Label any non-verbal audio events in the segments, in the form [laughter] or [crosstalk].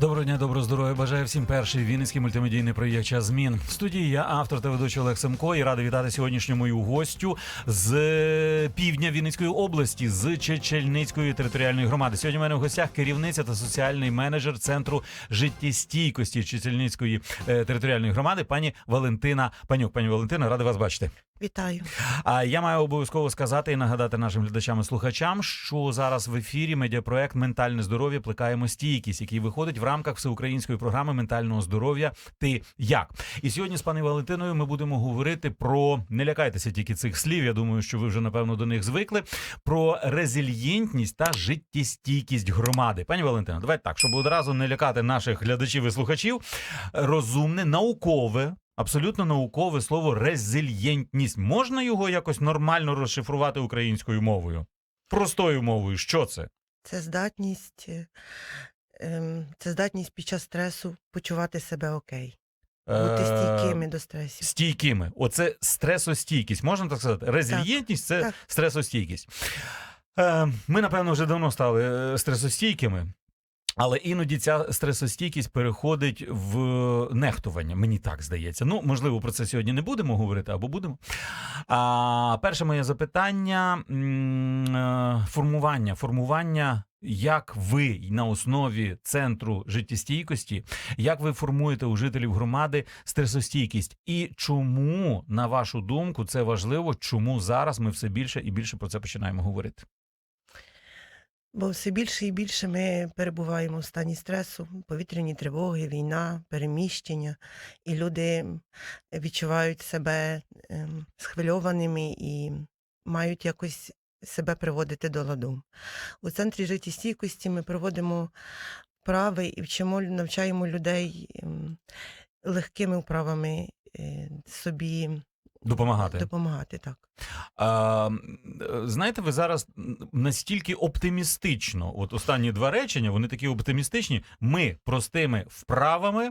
Доброго дня, доброго здоров'я. Бажаю всім перший вінницький мультимедійний проєкт «Час змін. В студії я автор та ведучий Олег Семко і радий вітати сьогоднішню мою гостю з півдня Вінницької області, з Чечельницької територіальної громади. Сьогодні в мене в гостях керівниця та соціальний менеджер центру життєстійкості Чечельницької е, територіальної громади, пані Валентина Панюк. Пані Валентина, радий вас бачити. Вітаю. А я маю обов'язково сказати і нагадати нашим глядачам і слухачам, що зараз в ефірі медіапроект Ментальне здоров'я плекаємо стійкість, який виходить в рамках всеукраїнської програми ментального здоров'я. Ти як? І сьогодні з пані Валентиною ми будемо говорити про не лякайтеся тільки цих слів. Я думаю, що ви вже напевно до них звикли. Про резильєнтність та життєстійкість громади. Пані Валентина, давайте так, щоб одразу не лякати наших глядачів і слухачів. Розумне, наукове. Абсолютно наукове слово резильєнтність. Можна його якось нормально розшифрувати українською мовою? Простою мовою, що це? Це здатність, е, ем, це здатність під час стресу почувати себе окей, бути Е, стійкими до стресів. Стійкими. Оце стресостійкість. Можна так сказати? Резильєнтність це так. стресостійкість. Е, Ми, напевно, вже давно стали стресостійкими. Але іноді ця стресостійкість переходить в нехтування. Мені так здається. Ну, можливо, про це сьогодні не будемо говорити або будемо. А перше моє запитання е, формування. Формування, як ви на основі центру життєстійкості, як ви формуєте у жителів громади стресостійкість? І чому, на вашу думку, це важливо? Чому зараз ми все більше і більше про це починаємо говорити? Бо все більше і більше ми перебуваємо в стані стресу, повітряні тривоги, війна, переміщення, і люди відчувають себе ем, схвильованими і мають якось себе приводити до ладу. У центрі життєстійкості ми проводимо вправи і вчимо, навчаємо людей ем, легкими вправами е, собі Допомагати. допомагати. Так. А, знаєте, ви зараз настільки оптимістично, от останні два речення, вони такі оптимістичні. Ми простими вправами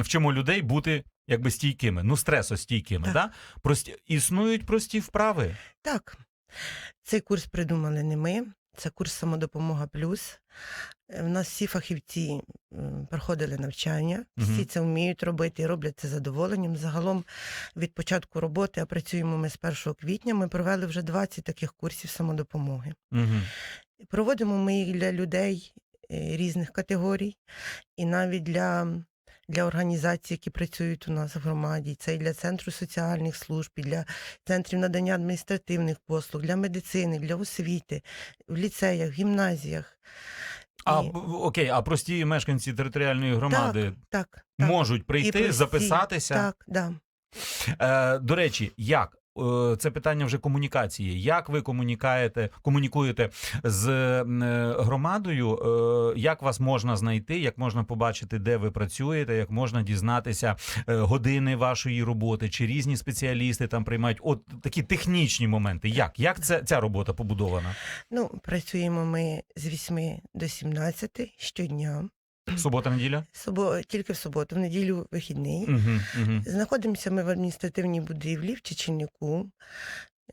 вчимо людей бути якби стійкими, ну стресостійкими. Так. Да? Прості, існують прості вправи. Так, цей курс придумали не ми. Це курс самодопомога плюс. Е, В нас всі фахівці проходили навчання, всі це вміють робити і роблять це задоволенням. Загалом від початку роботи, а працюємо ми з 1 квітня, ми провели вже 20 таких курсів самодопомоги. Угу. Проводимо ми їх для людей е, різних категорій, і навіть для, для організацій, які працюють у нас в громаді. Це і для центру соціальних служб, і для центрів надання адміністративних послуг, для медицини, для освіти, в ліцеях, в гімназіях. А І- окей, а прості мешканці територіальної громади так, так. можуть прийти, прості. записатися. Так, да. Е, до речі, як? Е, Це питання вже комунікації. Як ви комунікаєте, комунікуєте з е, громадою? Е, Як вас можна знайти? Як можна побачити, де ви працюєте? Як можна дізнатися години вашої роботи? Чи різні спеціалісти там приймають? От такі технічні моменти. Як? Як це ця робота побудована? Ну, працюємо ми з 8 до 17 щодня. Субота, неділя? Собо... Тільки в суботу, в неділю вихідний. Угу, угу. Знаходимося ми в адміністративній будівлі в Чечільнику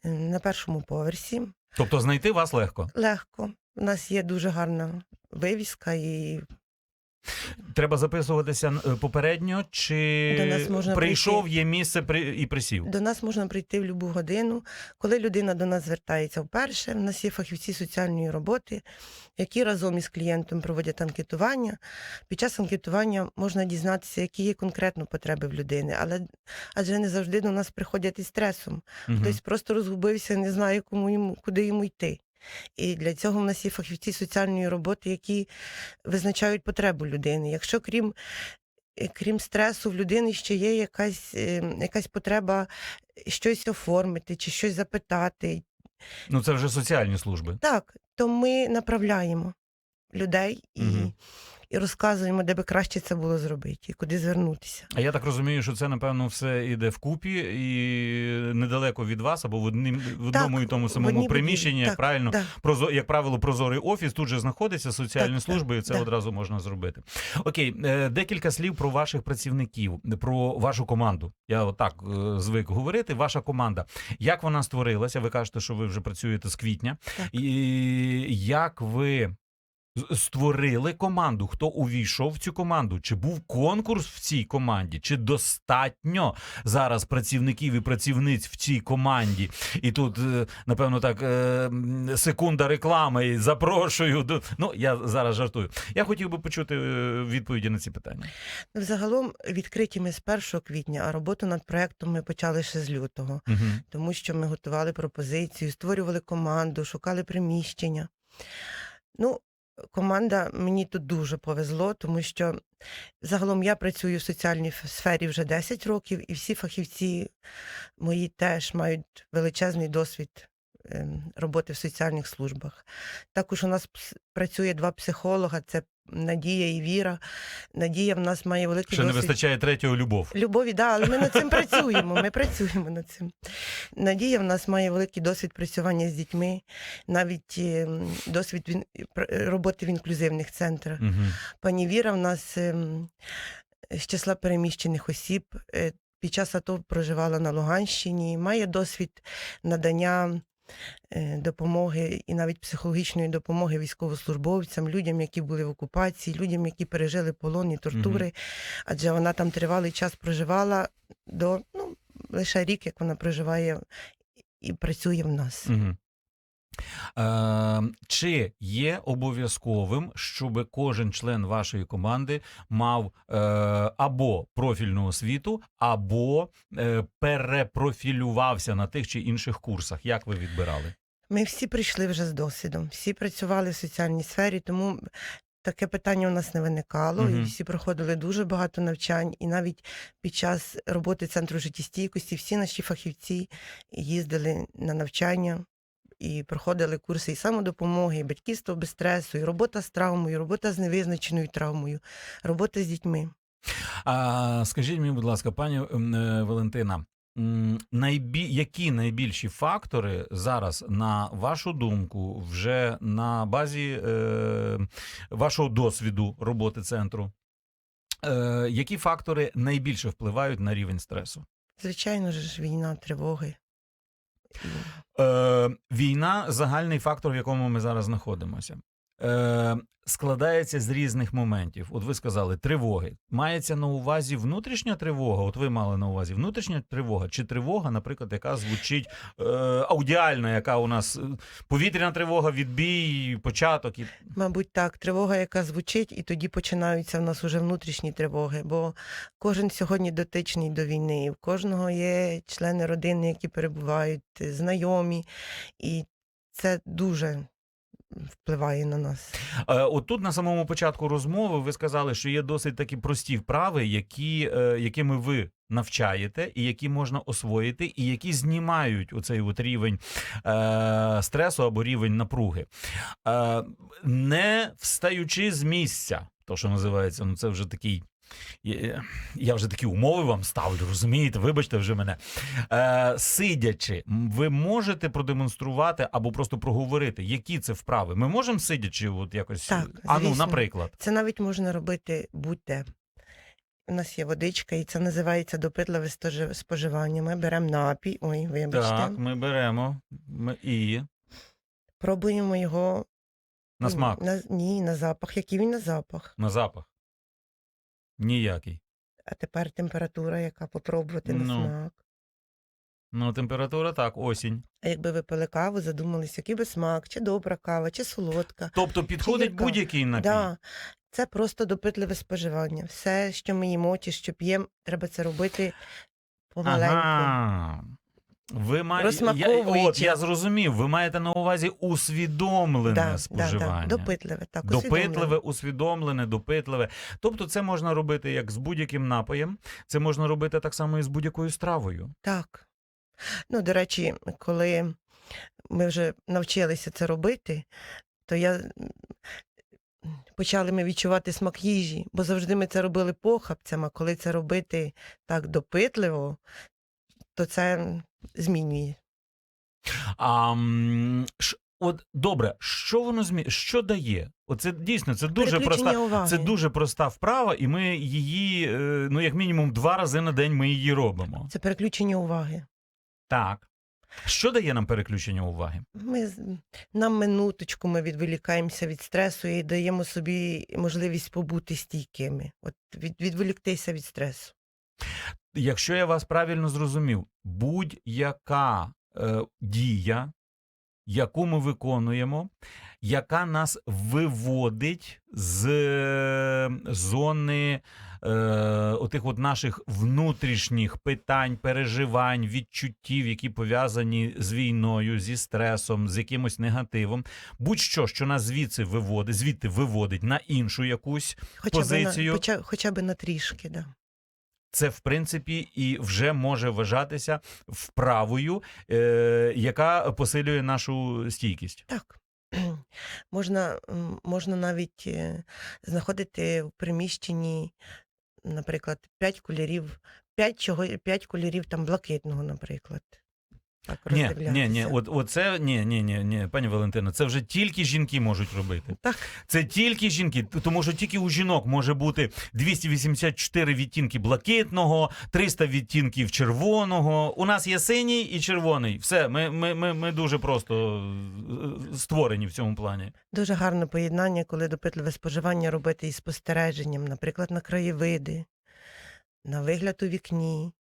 е, на першому поверсі. Тобто знайти вас легко. Легко. У нас є дуже гарна вивіска, і Треба записуватися е, попередньо, чи До нас можна прийшов, прийти. є місце при і присів. до нас можна прийти в будь-яку годину. Коли людина до нас звертається вперше, в нас є фахівці соціальної роботи, які разом із клієнтом проводять анкетування. Під час анкетування можна дізнатися, які є конкретно потреби в людини, але адже не завжди до нас приходять із стресом. Мгм. Хтось просто розгубився, не знає, кому йому, куди йому йти. І для цього в нас є фахівці соціальної роботи, які визначають потребу людини. Якщо крім, е, крім стресу, в людини ще є якась, е, якась потреба щось оформити чи щось запитати, Ну це вже соціальні служби. так, то ми направляємо людей і, Мгм. І розказуємо, де би краще це було зробити, і куди звернутися. А я так розумію, що це напевно все іде вкупі і недалеко від вас, або в одним в одному і тому самому приміщенні, будівлі. як правильно Да. прозо, як правило, прозорий офіс. Тут же знаходиться соціальні Так, служби, і це да. одразу можна зробити. Окей, е, декілька слів про ваших працівників, про вашу команду. Я отак е, звик говорити. Ваша команда. Як вона створилася? Ви кажете, що ви вже працюєте з квітня. Так. І як ви створили команду. Хто увійшов в цю команду? Чи був конкурс в цій команді? Чи достатньо зараз працівників і працівниць в цій команді? І тут, е, напевно, так е, секунда реклами. І запрошую. до- Ну я зараз жартую. Я хотів би почути е, відповіді на ці питання. Ну, Загалом відкриті ми з 1 квітня, а роботу над проектом ми почали ще з лютого, Угу. тому що ми готували пропозицію, створювали команду, шукали приміщення. Ну, команда мені тут дуже повезло, тому що загалом я працюю в соціальній сфері вже 10 років, і всі фахівці мої теж мають величезний досвід роботи в соціальних службах. Також у нас працює два психолога: це Надія і Віра. Надія в нас має великий Ще не вистачає третього любов. Любові, да, але ми над цим [laughs] працюємо. Ми працюємо над цим. Надія в нас має великий досвід працювання з дітьми, навіть ем, досвід роботи в інклюзивних центрах. Угу. Пані Віра в нас ем, з числа переміщених осіб. е, Під час АТО проживала на Луганщині, має досвід надання допомоги і навіть психологічної допомоги військовослужбовцям, людям, які були в окупації, людям, які пережили полон і тортури. Адже вона там тривалий час проживала до ну, лише рік, як вона проживає і працює в нас. Угу. Е, чи є обов'язковим, щоб кожен член вашої команди мав е, або профільну освіту, або е, перепрофілювався на тих чи інших курсах? Як ви відбирали? Ми всі прийшли вже з досвідом, всі працювали в соціальній сфері, тому таке питання у нас не виникало. Мгм. І всі проходили дуже багато навчань. І навіть під час роботи центру життєстійкості всі наші фахівці їздили на навчання. І проходили курси і самодопомоги, і батьківство без стресу, і робота з травмою, і робота з невизначеною травмою, робота з дітьми. А, скажіть мені, будь ласка, пані е, Валентина, найбі... які найбільші фактори зараз, на вашу думку, вже на базі е... вашого досвіду роботи центру? Е... Які фактори найбільше впливають на рівень стресу? Звичайно ж, війна, тривоги. Е, війна загальний фактор, в якому ми зараз знаходимося. Е, складається з різних моментів. От ви сказали тривоги. Мається на увазі внутрішня тривога. От ви мали на увазі внутрішня тривога, чи тривога, наприклад, яка звучить е, аудіальна, яка у нас е, повітряна тривога, відбій, початок і Мабуть, так, тривога, яка звучить, і тоді починаються в нас уже внутрішні тривоги, бо кожен сьогодні дотичний до війни, і в кожного є члени родини, які перебувають, е, знайомі, і це дуже впливає на нас. Е, От тут на самому початку розмови ви сказали, що є досить такі прості вправи, які, е, якими ви навчаєте, і які можна освоїти, і які знімають оцей от рівень е, стресу або рівень напруги. Е, не встаючи з місця, то що називається, ну це вже такий. Я- Я вже такі умови вам ставлю, розумієте? Вибачте вже мене. Е, сидячи, ви можете продемонструвати або просто проговорити, які це вправи. Ми можемо сидячи, от якось. Так, а ну, наприклад. Це навіть можна робити будь-де. У нас є водичка, і це називається допитливе споживання. Ми беремо напій, ой, вибачте, Так, ми беремо ми, і пробуємо його на смак, На, ні, на запах. Який він на запах? на запах. Ніякий. А тепер температура, яка попробувати на Ну. смак. Ну, температура так, осінь. А якби ви пили каву, задумались, який би смак, чи добра кава, чи солодка. Тобто підходить яка? будь-який напій. Да, це просто допитливе споживання. Все, що ми їмо, чи що п'ємо, треба це робити помаленьку. Ага. Ви маєте я, от я зрозумів. Ви маєте на увазі усвідомлене Да, да, споживання. да. Допитливе, так, Допитливе, усвідомлене. усвідомлене, допитливе. Тобто, це можна робити як з будь-яким напоєм, це можна робити так само і з будь-якою стравою. Так. Ну, до речі, коли ми вже навчилися це робити, то я почали ми відчувати смак їжі, бо завжди ми це робили похапцями, коли це робити так допитливо, то це змінює. А ш- от добре, що воно змі... що дає? Оце дійсно це дуже проста. уваги. Це дуже проста вправа, і ми її, е, ну як мінімум, два рази на день ми її робимо. Це переключення уваги. Так. Що дає нам переключення уваги? Ми на минуточку ми відволікаємося від стресу і даємо собі можливість побути стійкими, от від, відволіктися від стресу. Якщо я вас правильно зрозумів, будь-яка е, дія, яку ми виконуємо, яка нас виводить з е, зони е, отих от наших внутрішніх питань, переживань, відчуттів, які пов'язані з війною, зі стресом, з якимось негативом, будь-що, що нас звідси виводить, звідти виводить на іншу якусь Хоча Позицію. б на, хоча, хоча б на трішки, да. Це в принципі і вже може вважатися вправою, е, яка посилює нашу стійкість. Так. [clears throat] Можна, можна навіть е, знаходити в приміщенні, наприклад, 5 кольорів, 5, чого, 5 кольорів там блакитного, наприклад. Так, Ні, ні, ні, от, оце ні, ні, ні, ні, пані Валентина, це вже тільки жінки можуть робити. Так, Це тільки жінки, тому що тільки у жінок може бути 284 відтінки блакитного, 300 відтінків червоного. У нас є синій і червоний. Все, ми, ми, ми, ми дуже просто е, створені в цьому плані. дуже гарне поєднання, коли допитливе споживання робити із спостереженням, наприклад, на краєвиди, на вигляд у вікні.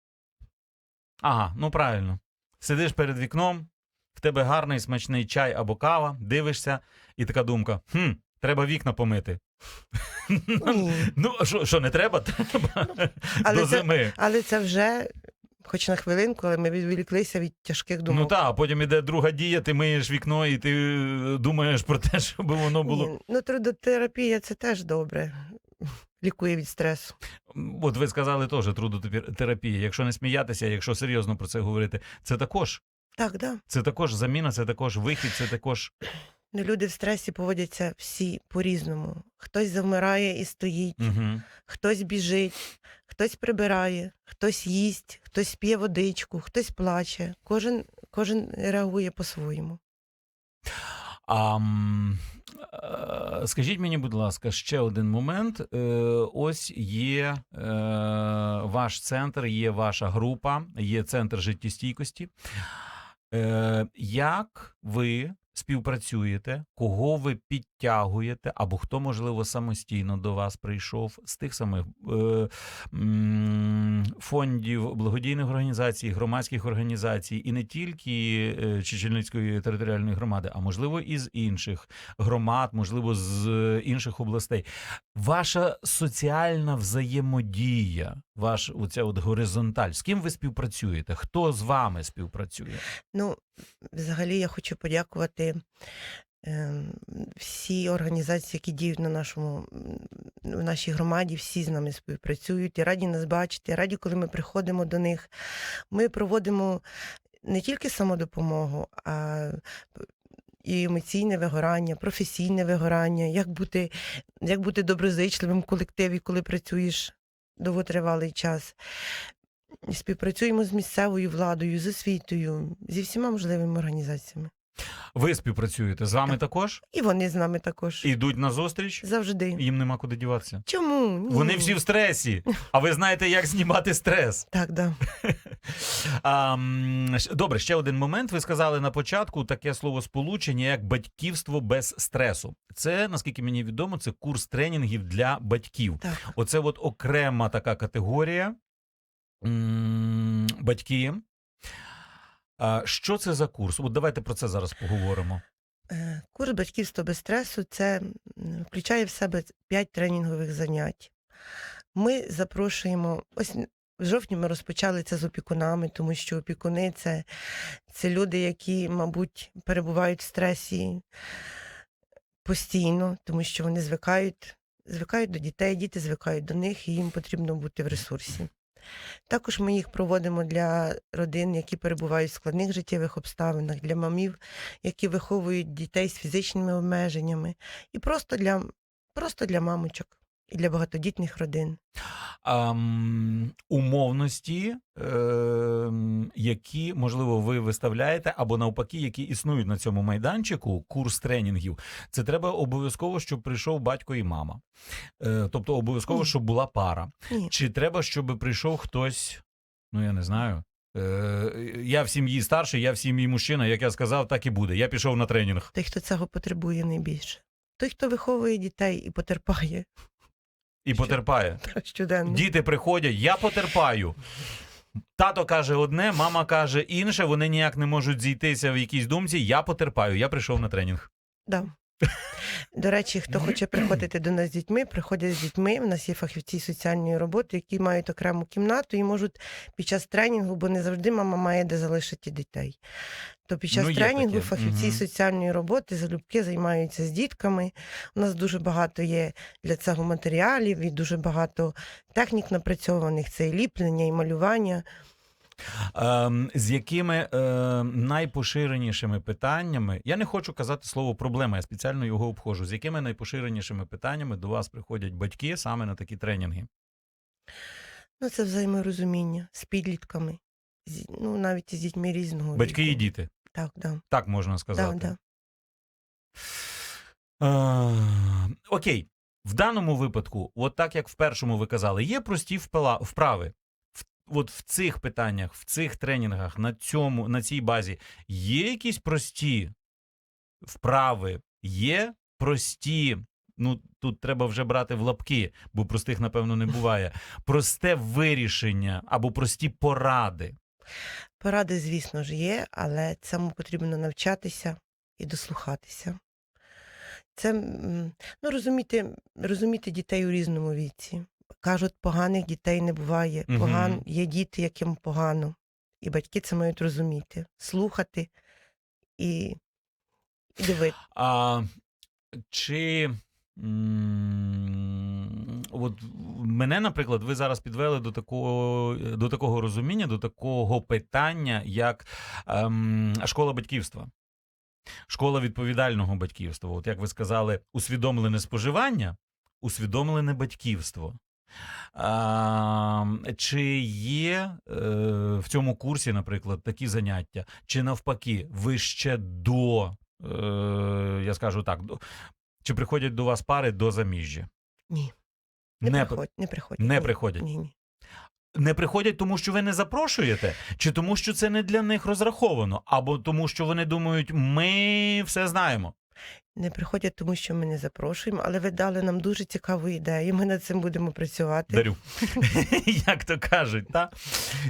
Ага, ну правильно. Сидиш перед вікном, в тебе гарний смачний чай або кава, дивишся, і така думка: хм, треба вікна помити. Ну, що, не треба? Треба Але до це- зими. Але це вже, хоч на хвилинку, але ми відволіклися від тяжких думок. Ну так, а потім іде друга дія, ти миєш вікно і ти е, думаєш про те, [laughs] щоб воно було. Ні, ну, трудотерапія це теж добре. Лікує від стресу. От ви сказали теж трудотерапія. Якщо не сміятися, якщо серйозно про це говорити, це також. Так, да. Це також заміна, це також вихід, це також. [clears throat] Ну, люди в стресі поводяться всі по-різному. Хтось завмирає і стоїть, Угу. хтось біжить, хтось прибирає, хтось їсть, хтось п'є водичку, хтось плаче. Кожен, кожен реагує по-своєму. Е, скажіть мені, будь ласка, ще один момент. Е, Ось є е, ваш центр, є ваша група, є центр життєстійкості. Е, Як ви співпрацюєте, кого ви підтягуєте, або хто, можливо, самостійно до вас прийшов з тих самих е, фондів, благодійних організацій, громадських організацій, і не тільки е, Чечільницької територіальної громади, а можливо і з інших громад, можливо, з інших областей. Ваша соціальна взаємодія, ваш оця от горизонталь, з ким ви співпрацюєте? Хто з вами співпрацює? Ну, взагалі, я хочу подякувати всі організації, які діють на нашому в нашій громаді, всі з нами співпрацюють і раді нас бачити, раді, коли ми приходимо до них. Ми проводимо не тільки самодопомогу, а і емоційне вигорання, професійне вигорання, як бути, як бути доброзичливим в колективі, коли працюєш довготривалий час. Співпрацюємо з місцевою владою, з освітою, зі всіма можливими організаціями. Ви співпрацюєте з вами також? І вони з нами також. Ідуть на зустріч? Завжди. Їм нема куди діватися. Чому? Ні. Вони всі в стресі, а ви знаєте, як знімати стрес. Так, да. [laughs] А, м, щ- добре, ще один момент. Ви сказали на початку таке слово сполучення, як батьківство без стресу. Це, наскільки мені відомо, це курс тренінгів для батьків. Так. Оце от окрема така категорія м, батьки. А, що це за курс? От давайте про це зараз поговоримо. Е, Курс батьківства без стресу це включає в себе 5 тренінгових занять. Ми запрошуємо. Ось в жовтні ми розпочали це з опікунами, тому що опікуни це, це люди, які, мабуть, перебувають в стресі постійно, тому що вони звикають, звикають до дітей, діти звикають до них, і їм потрібно бути в ресурсі. Також ми їх проводимо для родин, які перебувають в складних життєвих обставинах, для мамів, які виховують дітей з фізичними обмеженнями, і просто для, просто для мамочок і для багатодітних родин. ам, умовності, ем, які, можливо, ви виставляєте, або навпаки, які існують на цьому майданчику, курс тренінгів. Це треба обов'язково, щоб прийшов батько і мама. Е, тобто, обов'язково, Ні. щоб була пара. Ні. Чи треба, щоб прийшов хтось, ну я не знаю. Е, я в сім'ї старший, я в сім'ї мужчина. Як я сказав, так і буде. Я пішов на тренінг. Той, хто цього потребує найбільше. Той, хто виховує дітей і потерпає І потерпає. [laughs] щоденно. Діти приходять, я потерпаю. Тато каже одне, мама каже інше. Вони ніяк не можуть зійтися в якійсь думці. Я потерпаю. Я прийшов на тренінг. Да. [laughs] До речі, хто хоче приходити до нас з дітьми, приходять з дітьми. У нас є фахівці соціальної роботи, які мають окрему кімнату і можуть під час тренінгу, бо не завжди мама має де залишити дітей. То під час Ну, тренінгу фахівці Мгм. соціальної роботи залюбки займаються з дітками. У нас дуже багато є для цього матеріалів і дуже багато технік напрацьованих. Це і ліплення, і малювання. Ем, з якими е, найпоширенішими питаннями, я не хочу казати слово проблема, я спеціально його обходжу. З якими найпоширенішими питаннями до вас приходять батьки саме на такі тренінги? Ну, це взаєморозуміння з підлітками, ну навіть із дітьми різного Батьки віку. і діти, Так, да. так можна сказати. да. Е, окей, в даному випадку, от так як в першому ви казали, є прості вправи. В, от в цих питаннях, в цих тренінгах, на цьому, на цій базі є якісь прості вправи, є прості. Ну, тут треба вже брати в лапки, бо простих, напевно, не буває. Просте вирішення або прості поради. Поради, звісно ж, є, але цьому потрібно навчатися і дослухатися. Це ну, розуміти, розуміти дітей у різному віці. Кажуть, поганих дітей не буває. Поган, є діти, яким погано. І батьки це мають розуміти, слухати і, і дивитися. А чи м, от мене, наприклад, ви зараз підвели до такого, до такого розуміння, до такого питання, як ем, школа батьківства. Школа відповідального батьківства. От як ви сказали, усвідомлене споживання, усвідомлене батьківство. А, чи є е, в цьому курсі, наприклад, такі заняття, чи навпаки, ви ще до, е, я скажу так, до, чи приходять до вас пари до заміжжя? Ні. Не, Не, приходь, не приходять. не приходять. Ні, ні. Не приходять, тому що ви не запрошуєте, чи тому, що це не для них розраховано, або тому, що вони думають, ми все знаємо. Не приходять, тому що ми не запрошуємо, але ви дали нам дуже цікаву ідею. Ми над цим будемо працювати. Дарю. [laughs] Як то кажуть, та?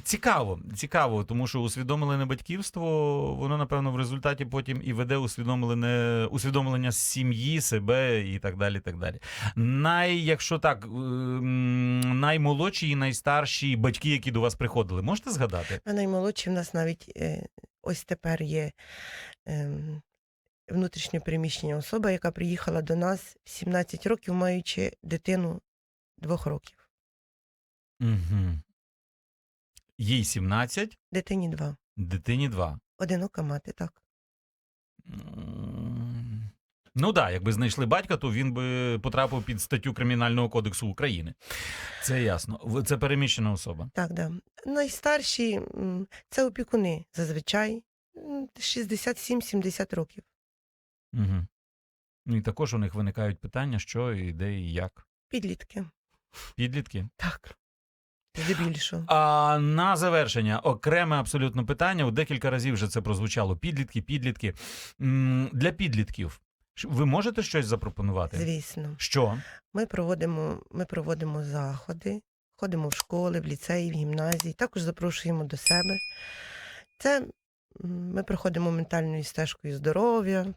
Цікаво, цікаво, тому що усвідомлене батьківство, воно, напевно, в результаті потім і веде усвідомлене, усвідомлення сім'ї, себе і так далі. так далі. Най, якщо так, ем, наймолодші і найстарші батьки, які до вас приходили, можете згадати? А наймолодші в нас навіть е, ось тепер є е, внутрішньо переміщення особа, яка приїхала до нас в 17 років, маючи дитину двох років. Угу. Їй 17, Дитині два. дитині 2. Одинока мати, так. Ну так, да, якби знайшли батька, то він би потрапив під статтю Кримінального кодексу України. Це ясно. В- Це переміщена особа. Так, да. Найстарші м, це опікуни зазвичай м, 67-70 років. Угу. Ну і також у них виникають питання, що і де і як. Підлітки. Підлітки. Так. Здебільшого. А на завершення окреме абсолютно питання. От Декілька разів вже це прозвучало. Підлітки, підлітки. М, Для підлітків ш- ви можете щось запропонувати? Звісно. Що? Ми проводимо, ми проводимо заходи, ходимо в школи, в ліцеї, в гімназії, також запрошуємо до себе. Це м, ми проходимо ментальною стежкою здоров'я,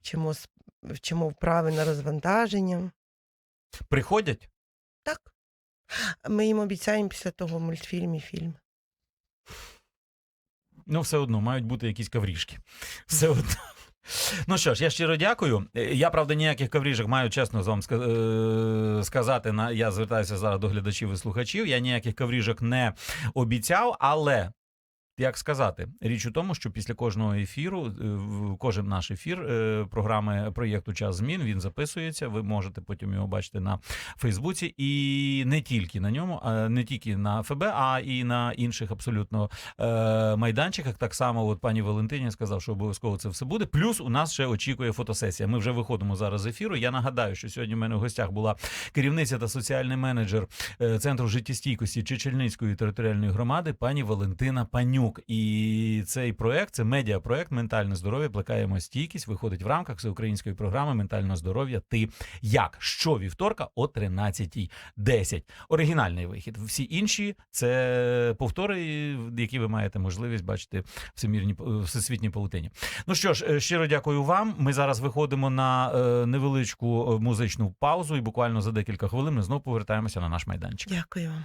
вчимо, с- вчимо вправи на розвантаження. Приходять? Так. Ми їм обіцяємо після того мультфільм і фільм. Ну, все одно, мають бути якісь каврішки. [laughs] Все одно. Ну що ж, я щиро дякую. Е, Я, правда, ніяких кавріжок маю чесно з вам ска- е, сказати. На я звертаюся зараз до глядачів і слухачів. Я ніяких кавріжок не обіцяв, але як сказати, річ у тому, що після кожного ефіру, е, кожен наш ефір е, програми проєкту Час змін він записується. Ви можете потім його бачити на Фейсбуці, і не тільки на ньому, а не тільки на ФБ, а і на інших абсолютно е, майданчиках. Так само, от пані Валентині сказав, що обов'язково це все буде. Плюс у нас ще очікує фотосесія. Ми вже виходимо зараз з ефіру. Я нагадаю, що сьогодні в мене в гостях була керівниця та соціальний менеджер центру життєстійкості Чечельницької територіальної громади, пані Валентина Панюк. І цей проект це медіапроект Ментальне здоров'я. Плекаємо стійкість. Виходить в рамках всеукраїнської програми Ментального здоров'я. Ти як? Щовівторка о 13.10. Оригінальний вихід. Всі інші це повтори, які ви маєте можливість бачити в всемірній в всесвітній паутині. Ну що ж, е, щиро дякую вам. Ми зараз виходимо на е, невеличку е, музичну паузу, і буквально за декілька хвилин ми знову повертаємося на наш майданчик. Дякую вам.